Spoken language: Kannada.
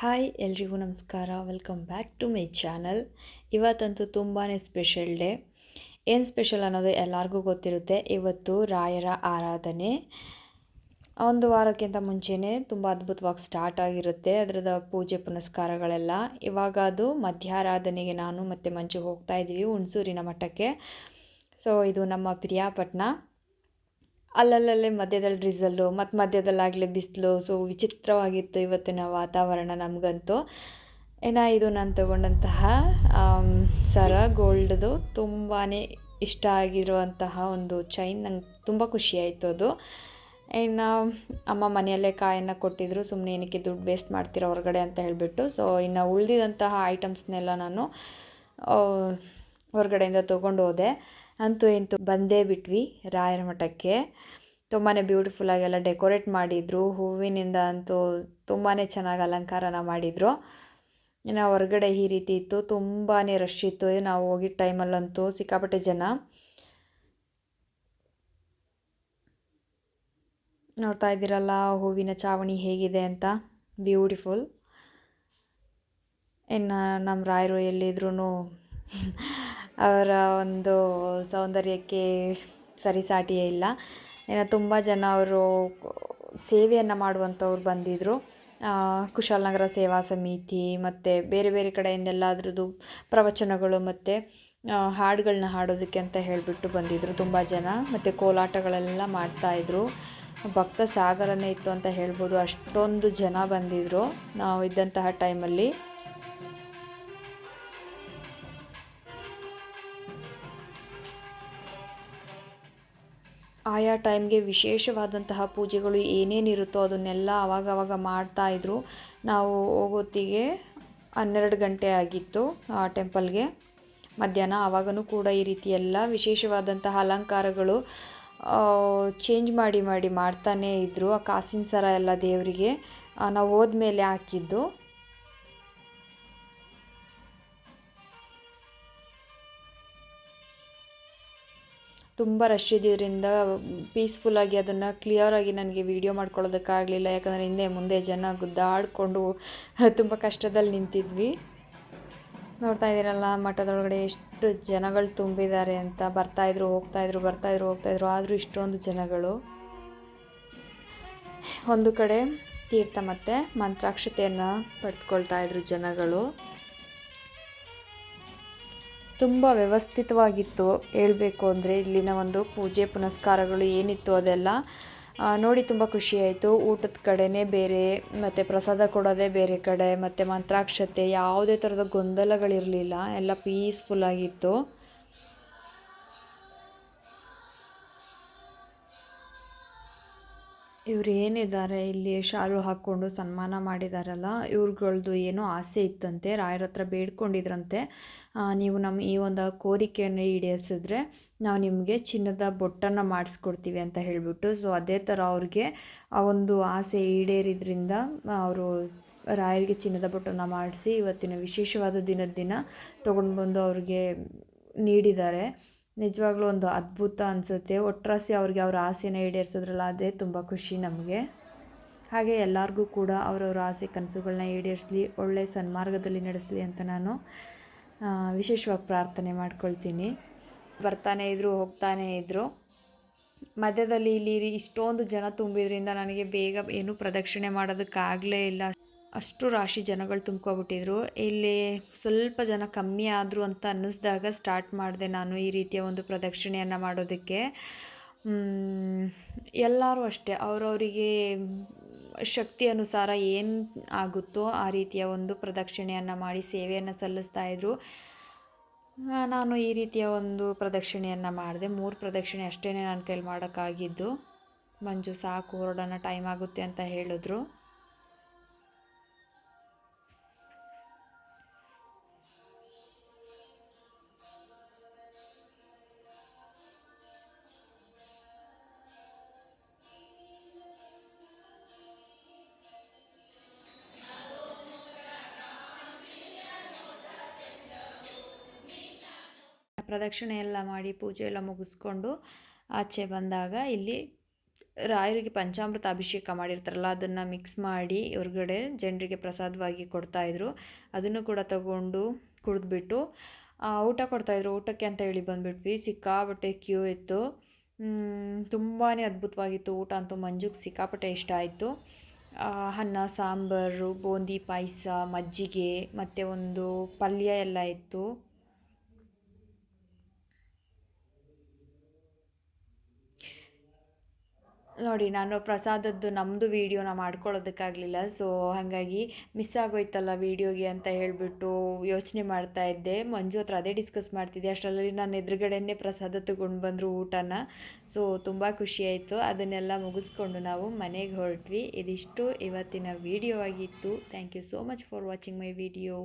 ಹಾಯ್ ಎಲ್ರಿಗೂ ನಮಸ್ಕಾರ. Welcome back to my channel ಇವತ್ತಂತೂ ತುಂಬಾ ಸ್ಪೆಷಲ್ ಡೇ ಏನು ಸ್ಪೆಷಲ್ ಅನ್ನೋದು ಎಲ್ಲರಿಗೂ ಗೊತ್ತಿರುತ್ತೆ. ಇವತ್ತು ರಾಯರ ಆರಾಧನೆ. ಒಂದು ವಾರಕ್ಕಿಂತ ಮುಂಚೆನೇ ತುಂಬ ಅದ್ಭುತವಾಗಿ ಸ್ಟಾರ್ಟ್ ಆಗಿರುತ್ತೆ. ಅದರದ ಪೂಜೆ ಪುನಸ್ಕಾರಗಳೆಲ್ಲ. ಇವಾಗ ಅದು ಮಧ್ಯಾರಾಧನೆಗೆ ನಾನು ಮತ್ತು ಮಂಜು ಹೋಗ್ತಾ ಇದ್ದೀವಿ ಹುಣಸೂರಿನ ಮಠಕ್ಕೆ. ಸೊ ಇದು ನಮ್ಮ ಪ್ರಿಯಾಪಟ್ಟಣ ಅಲ್ಲಲ್ಲೇ ಮಧ್ಯದಲ್ಲಿ ಡ್ರಿಸಲ್ಲು ಮತ್ತು ಮಧ್ಯದಲ್ಲಾಗಲೇ ಬಿಸಿಲು ಸೊ ವಿಚಿತ್ರವಾಗಿತ್ತು ಇವತ್ತಿನ ವಾತಾವರಣ ನಮಗಂತೂ. ಏನೋ ಇದು ನಾನು ತಗೊಂಡಂತಹ ಸರ ಗೋಲ್ಡ್ದು ತುಂಬಾ ಇಷ್ಟ ಆಗಿರುವಂತಹ ಒಂದು ಚೈನ್ ನಂಗೆ ತುಂಬ ಖುಷಿ ಆಯಿತು ಅದು. ಇನ್ನು ಅಮ್ಮ ಮನೆಯಲ್ಲೇ ಕಾಯನ್ನು ಕೊಟ್ಟಿದ್ರು ಸುಮ್ಮನೆ ಏನಕ್ಕೆ ದುಡ್ಡು ವೇಸ್ಟ್ ಮಾಡ್ತೀರ ಹೊರಗಡೆ ಅಂತ ಹೇಳಿಬಿಟ್ಟು. ಸೊ ಇನ್ನು ಉಳಿದಿದಂತಹ ಐಟಮ್ಸ್ನೆಲ್ಲ ನಾನು ಹೊರಗಡೆಯಿಂದ ತೊಗೊಂಡು ಹೋದೆ ಅಂತೂ ಇಂತೂ ಬಂದೇ ಬಿಟ್ವಿ ರಾಯರ ಮಠಕ್ಕೆ. ತುಂಬಾ ಬ್ಯೂಟಿಫುಲ್ಲಾಗಿ ಎಲ್ಲ ಡೆಕೋರೇಟ್ ಮಾಡಿದರು. ಹೂವಿನಿಂದ ಅಂತೂ ತುಂಬಾ ಚೆನ್ನಾಗಿ ಅಲಂಕಾರನ ಮಾಡಿದರು. ಇನ್ನು ಹೊರಗಡೆ ಈ ರೀತಿ ಇತ್ತು. ತುಂಬಾ ರಶ್ ಇತ್ತು. ನಾವು ಹೋಗಿದ್ದ ಟೈಮಲ್ಲಂತೂ ಸಿಕ್ಕಾಪಟ್ಟೆ ಜನ. ನೋಡ್ತಾ ಇದ್ದೀರಲ್ಲ, ಹೂವಿನ ಚಾವಣಿ ಹೇಗಿದೆ ಅಂತ. ಬ್ಯೂಟಿಫುಲ್ ಇನ್ನು ನಮ್ಮ ರಾಯರು ಎಲ್ಲಿದ್ರೂ ಅವರ ಒಂದು ಸೌಂದರ್ಯಕ್ಕೆ ಸರಿಸಾಟಿಯೇ ಇಲ್ಲ. ಏನೋ ತುಂಬ ಜನ ಅವರು ಸೇವೆಯನ್ನು ಮಾಡುವಂಥವ್ರು ಬಂದಿದ್ದರು ಕುಶಾಲನಗರ ಸೇವಾ ಸಮಿತಿ ಮತ್ತು ಬೇರೆ ಬೇರೆ ಕಡೆಯಿಂದೆಲ್ಲ ಅದರದ್ದು ಪ್ರವಚನಗಳು ಮತ್ತು ಹಾಡುಗಳನ್ನ ಹಾಡೋದಕ್ಕೆ ಅಂತ ಹೇಳಿಬಿಟ್ಟು ಬಂದಿದ್ದರು ತುಂಬ ಜನ. ಮತ್ತು ಕೋಲಾಟಗಳೆಲ್ಲ ಮಾಡ್ತಾಯಿದ್ರು ಭಕ್ತ ಸಾಗರನೇ ಇತ್ತು ಅಂತ ಹೇಳ್ಬೋದು. ಅಷ್ಟೊಂದು ಜನ ಬಂದಿದ್ದರು ನಾವು ಇದ್ದಂತಹ ಟೈಮಲ್ಲಿ ಆಯಾ ಟೈಮ್ಗೆ ವಿಶೇಷವಾದಂತಹ ಪೂಜೆಗಳು ಏನೇನಿರುತ್ತೋ ಅದನ್ನೆಲ್ಲ ಆವಾಗವಾಗ ಮಾಡ್ತಾಯಿದ್ರು ನಾವು ಹೋಗೋತ್ತಿಗೆ ಹನ್ನೆರಡು ಗಂಟೆ ಆಗಿತ್ತು, ಆ ಟೆಂಪಲ್ಗೆ. ಮಧ್ಯಾಹ್ನ ಆವಾಗನೂ ಕೂಡ ಈ ರೀತಿ ಎಲ್ಲ ವಿಶೇಷವಾದಂತಹ ಅಲಂಕಾರಗಳು ಚೇಂಜ್ ಮಾಡಿ ಮಾಡಿ ಮಾಡ್ತಾನೇ ಇದ್ದರು ಆ ಕಾಸಿನ ಸರ ಎಲ್ಲ ದೇವರಿಗೆ ನಾವು ಹೋದ್ಮೇಲೆ ಹಾಕಿದ್ದು. ತುಂಬ ರಶ್ ಇದ್ದಿದ್ದರಿಂದ ಪೀಸ್ಫುಲ್ಲಾಗಿ ಅದನ್ನು ಕ್ಲಿಯರಾಗಿ ನನಗೆ ವೀಡಿಯೋ ಮಾಡ್ಕೊಳ್ಳೋದಕ್ಕಾಗಲಿಲ್ಲ. ಯಾಕಂದರೆ ಹಿಂದೆ ಮುಂದೆ ಜನ ಗುದ್ದಾಡಿಕೊಂಡು ತುಂಬ ಕಷ್ಟದಲ್ಲಿ ನಿಂತಿದ್ವಿ. ನೋಡ್ತಾ ಇದ್ದೀರಲ್ಲ, ಮಠದೊಳಗಡೆ ಎಷ್ಟು ಜನಗಳು ತುಂಬಿದ್ದಾರೆ ಅಂತ. ಬರ್ತಾಯಿದ್ರು ಹೋಗ್ತಾಯಿದ್ರು ಬರ್ತಾಯಿದ್ರು ಹೋಗ್ತಾಯಿದ್ರು ಆದರೂ ಇಷ್ಟೊಂದು ಜನಗಳು. ಒಂದು ಕಡೆ ತೀರ್ಥ ಮತ್ತು ಮಂತ್ರಾಕ್ಷತೆಯನ್ನು ಪಡೆದುಕೊಳ್ತಾ ಇದ್ರು ಜನಗಳು. ತುಂಬ ವ್ಯವಸ್ಥಿತವಾಗಿತ್ತು ಹೇಳಬೇಕು ಅಂದರೆ ಇಲ್ಲಿನ ಒಂದು ಪೂಜೆ ಪುನಸ್ಕಾರಗಳು ಏನಿತ್ತು ಅದೆಲ್ಲ. ನೋಡಿ ತುಂಬ ಖುಷಿಯಾಯಿತು ಊಟದ ಕಡೆನೇ ಬೇರೆ, ಮತ್ತು ಪ್ರಸಾದ ಕೊಡೋದೇ ಬೇರೆ ಕಡೆ, ಮತ್ತು ಮಂತ್ರಾಕ್ಷತೆ ಯಾವುದೇ ಥರದ ಗೊಂದಲಗಳಿರಲಿಲ್ಲ. ಎಲ್ಲ ಪೀಸ್ಫುಲ್ಲಾಗಿತ್ತು ಇವ್ರು ಏನಿದ್ದಾರೆ, ಇಲ್ಲಿ ಶಾಲು ಹಾಕ್ಕೊಂಡು ಸನ್ಮಾನ ಮಾಡಿದಾರಲ್ಲ, ಇವ್ರುಗಳ್ದು ಏನೋ ಆಸೆ ಇತ್ತಂತೆ, ರಾಯರ ಹತ್ರ ಬೇಡ್ಕೊಂಡಿದ್ರಂತೆ. ನೀವು ನಮ್ಮ ಈ ಒಂದು ಕೋರಿಕೆಯನ್ನು ಈಡೇರಿಸಿದ್ರೆ ನಾವು ನಿಮಗೆ ಚಿನ್ನದ ಬೊಟ್ಟನ್ನು ಮಾಡಿಸ್ಕೊಡ್ತೀವಿ ಅಂತ ಹೇಳಿಬಿಟ್ಟು, ಸೊ ಅದೇ ಥರ ಅವ್ರಿಗೆ ಆ ಒಂದು ಆಸೆ ಈಡೇರಿದ್ರಿಂದ ಅವರು ರಾಯರಿಗೆ ಚಿನ್ನದ ಬೊಟ್ಟನ್ನು ಮಾಡಿಸಿ ಇವತ್ತಿನ ವಿಶೇಷವಾದ ದಿನದ ದಿನ ತೊಗೊಂಡು ಬಂದು ಅವ್ರಿಗೆ ನೀಡಿದ್ದಾರೆ. ನಿಜವಾಗ್ಲೂ ಒಂದು ಅದ್ಭುತ ಅನಿಸುತ್ತೆ. ಒಟ್ರಾಸಿ ಅವ್ರಿಗೆ ಅವ್ರ ಆಸೆನ ಈಡೇರಿಸಿದ್ರಲ್ಲ, ಅದೇ ತುಂಬ ಖುಷಿ ನಮಗೆ. ಹಾಗೆ ಎಲ್ಲರಿಗೂ ಕೂಡ ಅವರವ್ರ ಆಸೆ ಕನಸುಗಳನ್ನ ಈಡೇರಿಸಲಿ ಒಳ್ಳೆಯ ಸನ್ಮಾರ್ಗದಲ್ಲಿ ನಡೆಸಲಿ ಅಂತ ನಾನು ವಿಶೇಷವಾಗಿ ಪ್ರಾರ್ಥನೆ ಮಾಡ್ಕೊಳ್ತೀನಿ. ಬರ್ತಾನೆ ಇದ್ದರು ಹೋಗ್ತಾನೆ ಇದ್ದರು ಮಧ್ಯದಲ್ಲಿ ಇಲ್ಲಿ ಇಷ್ಟೊಂದು ಜನ ತುಂಬಿದ್ರಿಂದ ನನಗೆ ಬೇಗ ಏನೂ ಪ್ರದಕ್ಷಿಣೆ ಮಾಡೋದಕ್ಕಾಗಲೇ ಇಲ್ಲ. ಅಷ್ಟು ರಾಶಿ ಜನಗಳು ತುಂಬ್ಕೊಬಿಟ್ಟಿದ್ರು. ಇಲ್ಲಿ ಸ್ವಲ್ಪ ಜನ ಕಮ್ಮಿ ಆದರು ಅಂತ ಅನ್ನಿಸ್ದಾಗ ಸ್ಟಾರ್ಟ್ ಮಾಡಿದೆ ನಾನು ಈ ರೀತಿಯ ಒಂದು ಪ್ರದಕ್ಷಿಣೆಯನ್ನು ಮಾಡೋದಕ್ಕೆ. ಎಲ್ಲರೂ ಅಷ್ಟೇ. ಅವರವರಿಗೆ ಶಕ್ತಿ ಅನುಸಾರ ಏನು ಆಗುತ್ತೋ ಆ ರೀತಿಯ ಒಂದು ಪ್ರದಕ್ಷಿಣೆಯನ್ನು ಮಾಡಿ ಸೇವೆಯನ್ನು ಸಲ್ಲಿಸ್ತಾ ಇದ್ದರು ನಾನು ಈ ರೀತಿಯ ಒಂದು ಪ್ರದಕ್ಷಿಣೆಯನ್ನು ಮಾಡಿದೆ. ಮೂರು ಪ್ರದಕ್ಷಿಣೆ ಅಷ್ಟೇ ನನ್ನ ಕೈಲಿ ಮಾಡೋಕ್ಕಾಗಿದ್ದು. ಮಂಜು ಸಾಕು, ಹೊರಡೋಣ ಟೈಮ್ ಆಗುತ್ತೆ ಅಂತ ಹೇಳಿದ್ರು. ಪ್ರದಕ್ಷಿಣೆ ಎಲ್ಲ ಮಾಡಿ ಪೂಜೆ ಎಲ್ಲ ಮುಗಿಸ್ಕೊಂಡು ಆಚೆ ಬಂದಾಗ ಇಲ್ಲಿ ರಾಯರಿಗೆ ಪಂಚಾಮೃತ ಅಭಿಷೇಕ ಮಾಡಿರ್ತಾರಲ್ಲ, ಅದನ್ನು ಮಿಕ್ಸ್ ಮಾಡಿ ಹೊರಗಡೆ ಜನರಿಗೆ ಪ್ರಸಾದವಾಗಿ ಕೊಡ್ತಾಯಿದ್ರು ಅದನ್ನು ಕೂಡ ತಗೊಂಡು ಕುಡಿದ್ಬಿಟ್ಟು ಊಟ ಕೊಡ್ತಾಯಿದ್ರು ಊಟಕ್ಕೆ ಅಂತ ಹೇಳಿ ಬಂದುಬಿಟ್ವಿ. ಸಿಕ್ಕಾಪಟ್ಟೆ ಕ್ಯೂ ಇತ್ತು. ತುಂಬಾ ಅದ್ಭುತವಾಗಿತ್ತು ಊಟ ಅಂತೂ ಮಂಜುಗೆ ಸಿಕ್ಕಾಪಟ್ಟೆ ಇಷ್ಟ ಆಯಿತು. ಅನ್ನ, ಸಾಂಬಾರು, ಬೂಂದಿ, ಪಾಯಸ, ಮಜ್ಜಿಗೆ, ಮತ್ತು ಒಂದು ಪಲ್ಯ ಎಲ್ಲ ಇತ್ತು. ನೋಡಿ, ನಾನು ಪ್ರಸಾದದ್ದು ನಮ್ಮದು ವೀಡಿಯೋನ ಮಾಡ್ಕೊಳ್ಳೋದಕ್ಕಾಗಲಿಲ್ಲ. ಸೊ ಹಾಗಾಗಿ ಮಿಸ್ ಆಗೋಯ್ತಲ್ಲ ವೀಡಿಯೋಗೆ ಅಂತ ಹೇಳಿಬಿಟ್ಟು ಯೋಚನೆ ಮಾಡ್ತಾ ಇದ್ದೆ. ಮಂಜು ಹತ್ರ ಅದೇ ಡಿಸ್ಕಸ್ ಮಾಡ್ತಿದ್ದೆ. ಅಷ್ಟರಲ್ಲಿ ನಾನು ಎದುರುಗಡೆನೇ ಪ್ರಸಾದ ತಗೊಂಡು ಬಂದರು ಊಟನ. ಸೊ ತುಂಬ ಖುಷಿಯಾಯಿತು ಅದನ್ನೆಲ್ಲ ಮುಗಿಸ್ಕೊಂಡು ನಾವು ಮನೆಗೆ ಹೊರಟ್ವಿ. ಇದಿಷ್ಟು ಇವತ್ತಿನ ವೀಡಿಯೋ ಆಗಿತ್ತು. Thank you so much for watching my video